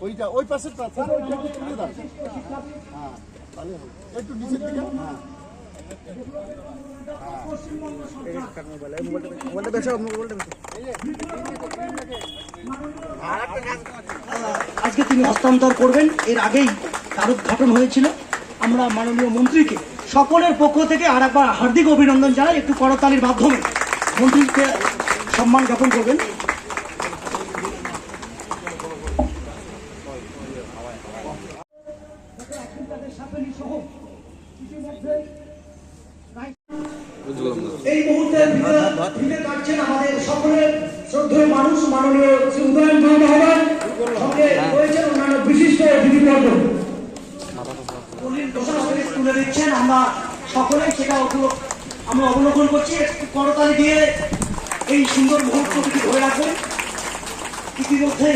ওইটা ওই দাও হ্যাঁ একটু নিচের দিকে। হ্যাঁ। আজকে তিনি হস্তান্তর করবেন, এর আগেই তার উদ্ঘাটন হয়েছিল। আমরা মাননীয় মন্ত্রীকে সকলের পক্ষ থেকে আর একবার হার্দিক অভিনন্দন জানাই একটু করতালির মাধ্যমে। মন্ত্রীকে সম্মান জ্ঞাপন করবেন। ফিরে কাটছেন আমাদের সকলের শ্রদ্ধেয় মানুষ মাননীয় শ্রী উদয়ন ভাই মহোদয় সঙ্গে রয়েছেন অন্যান্য বিশিষ্ট অতিথিবর্গ তুলে দিচ্ছেন আমরা সকলেই সেটা আমরা অবলোকন করছি। একটু করতালি দিয়ে এই সুন্দর মুহূর্তটিকে ধরে রাখুন। ইতিমধ্যে